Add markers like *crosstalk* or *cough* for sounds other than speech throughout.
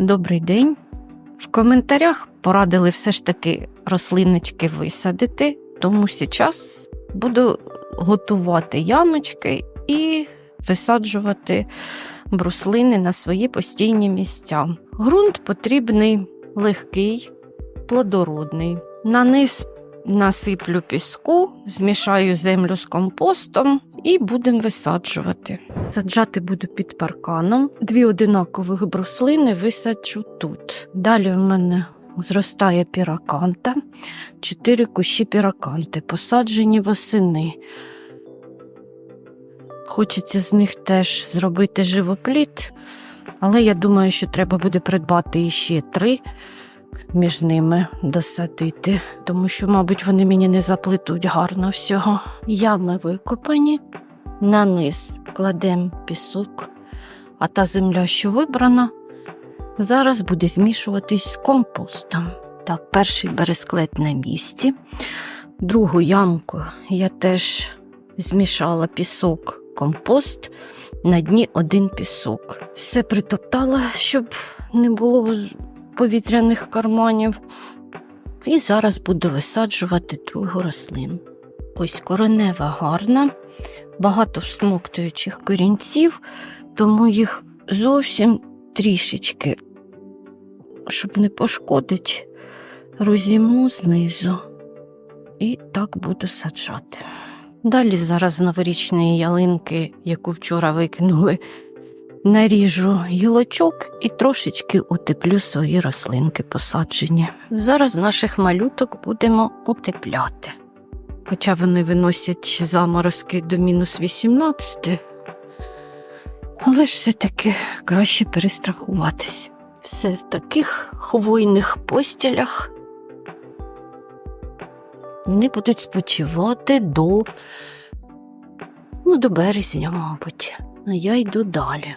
Добрий день. В коментарях порадили все ж таки рослиночки висадити, тому зараз буду готувати ямочки і висаджувати бруслини на свої постійні місця. Грунт потрібний легкий, плодородний. На низ насиплю піску, змішаю землю з компостом і будемо висаджувати. Саджати буду під парканом. Дві одинакових бруслини висаджу тут. Далі в мене зростає піраканта, чотири кущі піраканти, посаджені восени. Хочеться з них теж зробити живопліт, але я думаю, що треба буде придбати іще три між ними досадити, тому що, мабуть, вони мені не заплетуть гарно всього. Ями викопані, на низ кладемо пісок, а та земля, що вибрана, зараз буде змішуватись з компостом. Так, перший бересклет на місці. Другу ямку я теж змішала пісок, компост, на дні один пісок. Все притоптала, щоб не було повітряних карманів. І зараз буду висаджувати другу рослину. Ось коренева гарна, багато всмоктуючих корінців, тому їх зовсім трішечки, щоб не пошкодить, розімну знизу. І так буду саджати. Далі зараз новорічної ялинки, яку вчора викинули, наріжу гілочок і трошечки утеплю свої рослинки посаджені. Зараз наших малюток будемо утепляти. Хоча вони виносять заморозки до мінус 18, але ж все-таки краще перестрахуватись. Все в таких хвойних постілях. Вони будуть спочивати до, ну, до березня, мабуть. А я йду далі.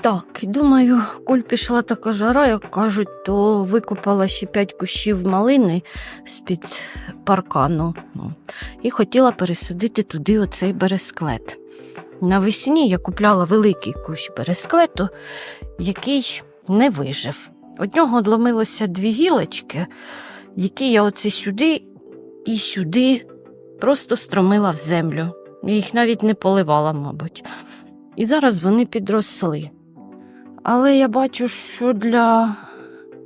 Так, думаю, коль пішла така жара, як кажуть, то викопала ще п'ять кущів малини з-під паркану ну, і хотіла пересадити туди оцей бересклет. Навесні я купляла великий кущ бересклету, який не вижив. Од нього одломилося дві гілочки, які я оце сюди і сюди просто стромила в землю. Їх навіть не поливала, мабуть. І зараз вони підросли. Але я бачу, що для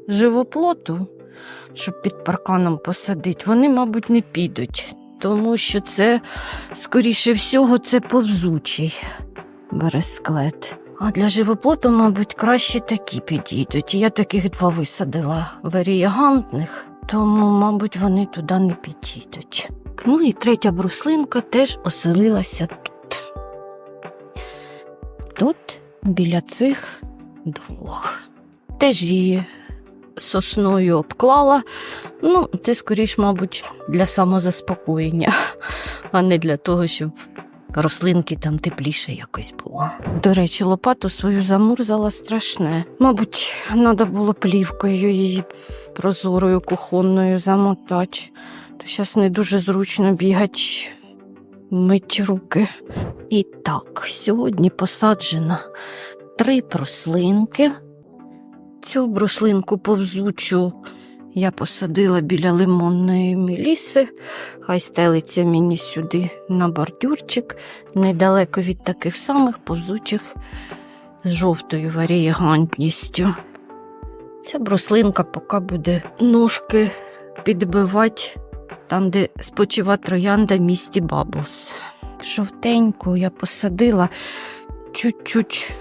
живоплоту, щоб під парканом посадити, вони, мабуть, не підуть, тому що це, скоріше всього, це повзучий бересклет. А для живоплоту, мабуть, краще такі підійдуть. Я таких два висадила варіагантних, тому, мабуть, вони туди не підійдуть. Ну і третя бруслинка теж оселилася тут. Тут біля цих двох. Теж її сосною обклала. Ну, це скоріш, мабуть, для самозаспокоєння, а не для того, щоб рослинки там тепліше якось було. До речі, лопату свою замурзала страшне. Мабуть, треба було плівкою її прозорою кухонною замотати. То зараз не дуже зручно бігати, мить руки. І так, сьогодні посаджена три бруслинки. Цю бруслинку повзучу я посадила біля лимонної міліси. Хай стелиться мені сюди на бордюрчик, недалеко від таких самих повзучих з жовтою варієгантністю. Ця бруслинка поки буде ножки підбивати там, де спочива троянда місті Баблс. Жовтеньку я посадила чуть-чуть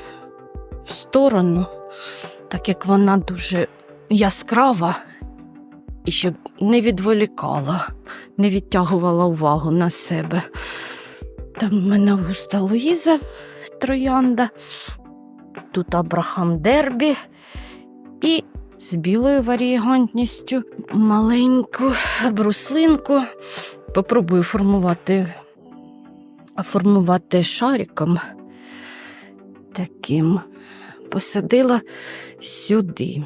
сторону, так як вона дуже яскрава, і щоб не відволікала, не відтягувала увагу на себе. Там в мене густа Луїза троянда, тут Абрахам Дербі і з білою варіагантністю маленьку бруслинку. Попробую формувати, формувати шариком таким. Посадила сюди.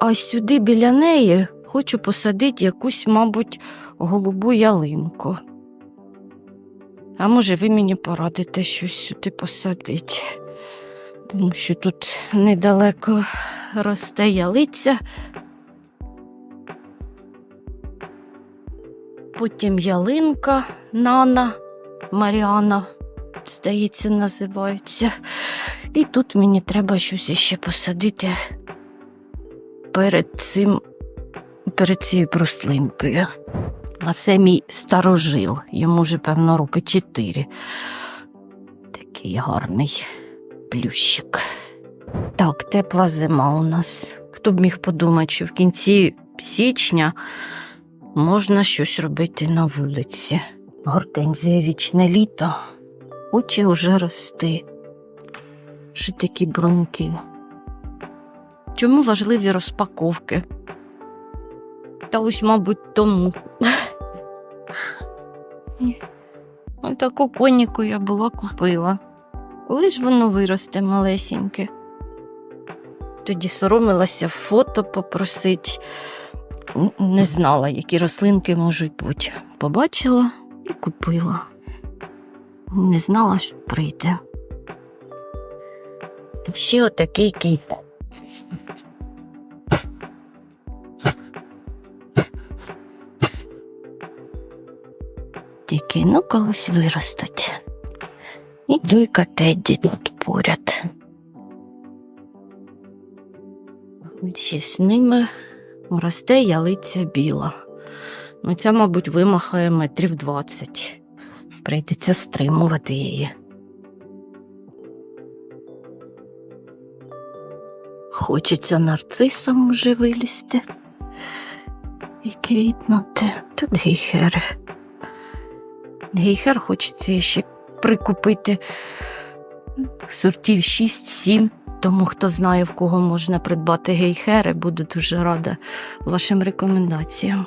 А сюди біля неї хочу посадити якусь, мабуть, голубу ялинку. А може, ви мені порадите щось сюди посадити, тому що тут недалеко росте ялиця. Потім ялинка Нана Маріана, здається, називається. І тут мені треба щось іще посадити перед цим, перед цією бруслинкою. А це мій старожил, йому вже, певно, роки чотири. Такий гарний плющик. Так, тепла зима у нас. Хто б міг подумати, що в кінці січня можна щось робити на вулиці. Гортензія вічне літо, очі вже рости. Ще такі бруньки. Чому важливі розпаковки? Та ось, мабуть, тому. *laughs* Таку коніку я була купила. Коли ж воно виросте малесеньке? Тоді соромилася фото попросить. Не знала, які рослинки можуть бути. Побачила і купила. Не знала, що прийде. Ще отакий кіт. Тільки ну колись виростуть. І дойка Тедді тут поряд. Ще з ними росте ялиця біла. Ну, ця, мабуть, вимахає метрів двадцять. Прийдеться стримувати її. Хочеться нарцисом вже вилізти і квітнути. Тут гейхери. Гейхер хочеться ще прикупити сортів 6-7. Тому хто знає, в кого можна придбати гейхери, буду дуже рада вашим рекомендаціям.